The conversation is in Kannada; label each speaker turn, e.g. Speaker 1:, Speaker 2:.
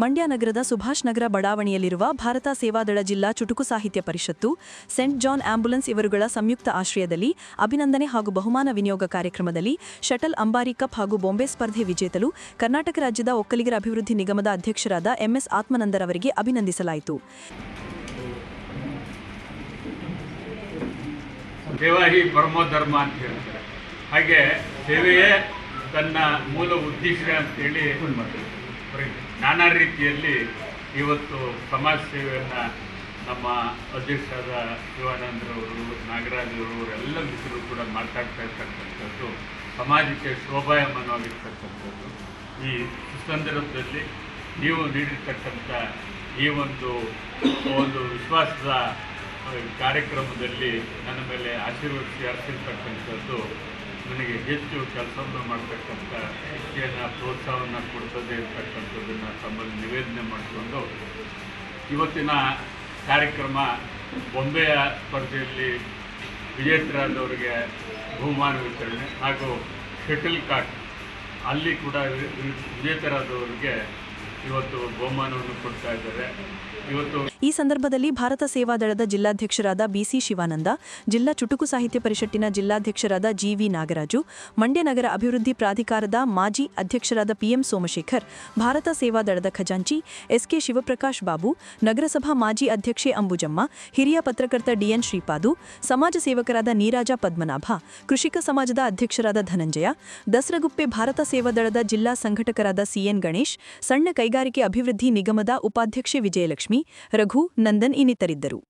Speaker 1: ಮಂಡ್ಯ ನಗರದ ಸುಭಾಷ್ ನಗರ ಬಡಾವಣೆಯಲ್ಲಿರುವ ಭಾರತ ಸೇವಾದಳ ಜಿಲ್ಲಾ ಚುಟುಕು ಸಾಹಿತ್ಯ ಪರಿಷತ್ತು, ಸೆಂಟ್ ಜಾನ್ ಆಂಬ್ಯುಲೆನ್ಸ್ ಇವರುಗಳ ಸಂಯುಕ್ತ ಆಶ್ರಯದಲ್ಲಿ ಅಭಿನಂದನೆ ಹಾಗೂ ಬಹುಮಾನ ವಿನಿಯೋಗ ಕಾರ್ಯಕ್ರಮದಲ್ಲಿ ಶಟಲ್ ಅಂಬಾರಿ ಕಪ್ ಹಾಗೂ ಬಾಂಬೆ ಸ್ಪರ್ಧೆ ವಿಜೇತಲು ಕರ್ನಾಟಕ ರಾಜ್ಯದ ಒಕ್ಕಲಿಗರ ಅಭಿವೃದ್ಧಿ ನಿಗಮದ ಅಧ್ಯಕ್ಷರಾದ ಎಂಎಸ್ ಆತ್ಮನಂದರವರಿಗೆ ಅಭಿನಂದಿಸಲಾಯಿತು.
Speaker 2: ಹಾಗೆ ಸೇವೆಯೇ ತನ್ನ ಮೂಲ ಉದ್ದೇಶ ಅಂತೇಳಿ ನಾನಾ ರೀತಿಯಲ್ಲಿ ಇವತ್ತು ಸಮಾಜ ಸೇವೆಯನ್ನು ನಮ್ಮ ಅಧ್ಯಕ್ಷರಾದ ಶಿವಾನಂದರವರು ಎಲ್ಲ ಮಿತ್ರರು ಕೂಡ ಮಾತಾಡ್ತಾ ಇರ್ತಕ್ಕಂಥದ್ದು, ಸಮಾಜಕ್ಕೆ ಶೋಭಾಯಮಾನವಾಗಿರ್ತಕ್ಕಂಥದ್ದು. ಈ ಸಂದರ್ಭದಲ್ಲಿ ನೀವು ನೀಡಿರ್ತಕ್ಕಂಥ ಈ ಒಂದು ಒಂದು ವಿಶ್ವಾಸದ ಕಾರ್ಯಕ್ರಮದಲ್ಲಿ ನನ್ನ ಮೇಲೆ ಆಶೀರ್ವದಿಸಿ ಹರಿಸಿರ್ತಕ್ಕಂಥದ್ದು ನನಗೆ ಹೆಚ್ಚು ಕೆಲಸವನ್ನು ಮಾಡ್ತಕ್ಕಂಥ ಶಕ್ತಿಯನ್ನು ಪ್ರೋತ್ಸಾಹವನ್ನು ಕೊಡ್ತದೆ ಅಂತಕ್ಕಂಥದ್ದನ್ನು ತಮ್ಮಲ್ಲಿ ನಿವೇದನೆ ಮಾಡಿಕೊಂಡು ಇವತ್ತಿನ ಕಾರ್ಯಕ್ರಮ ಬೊಂಬೆಯ ಸ್ಪರ್ಧೆಯಲ್ಲಿ ವಿಜೇತರಾದವರಿಗೆ ಬಹುಮಾನ ವಿತರಣೆ ಹಾಗೂ ಶಟಲ್ ಕಾಕ್ ಅಲ್ಲಿ ಕೂಡ ವಿಜೇತರಾದವರಿಗೆ ಇವತ್ತು ಕೊಡ್ತಾ ಇದ್ದಾರೆ. ಇವತ್ತು
Speaker 1: ಈ ಸಂದರ್ಭದಲ್ಲಿ ಭಾರತ ಸೇವಾದಳದ ಜಿಲ್ಲಾಧ್ಯಕ್ಷರಾದ ಬಿಸಿ ಶಿವಾನಂದ, ಜಿಲ್ಲಾ ಚುಟುಕು ಸಾಹಿತ್ಯ ಪರಿಷತ್ತಿನ ಜಿಲ್ಲಾಧ್ಯಕ್ಷರಾದ ಜಿವಿ ನಾಗರಾಜು, ಮಂಡ್ಯ ನಗರ ಅಭಿವೃದ್ಧಿ ಪ್ರಾಧಿಕಾರದ ಮಾಜಿ ಅಧ್ಯಕ್ಷರಾದ ಪಿಎಂ ಸೋಮಶೇಖರ್, ಭಾರತ ಸೇವಾದಳದ ಖಜಾಂಚಿ ಎಸ್ಕೆ ಶಿವಪ್ರಕಾಶ್ ಬಾಬು, ನಗರಸಭಾ ಮಾಜಿ ಅಧ್ಯಕ್ಷೆ ಅಂಬುಜಮ್ಮ, ಹಿರಿಯ ಪತ್ರಕರ್ತ ಡಿಎನ್ ಶ್ರೀಪಾದು, ಸಮಾಜ ಸೇವಕರಾದ ನೀರಾಜ ಪದ್ಮನಾಭ, ಕೃಷಿಕ ಸಮಾಜದ ಅಧ್ಯಕ್ಷರಾದ ಧನಂಜಯ, ದಸರಗುಪ್ಪೆ ಭಾರತ ಸೇವಾದಳದ ಜಿಲ್ಲಾ ಸಂಘಟಕರಾದ ಸಿಎನ್ ಗಣೇಶ್, ಸಣ್ಣ ಕೈಗಾರಿಕೆ ಅಭಿವೃದ್ಧಿ ನಿಗಮದ ಉಪಾಧ್ಯಕ್ಷೆ ವಿಜಯಲಕ್ಷ್ಮಿ ರಘು ನಂದನ್ ಇನ್ನಿತರಿದ್ದರು.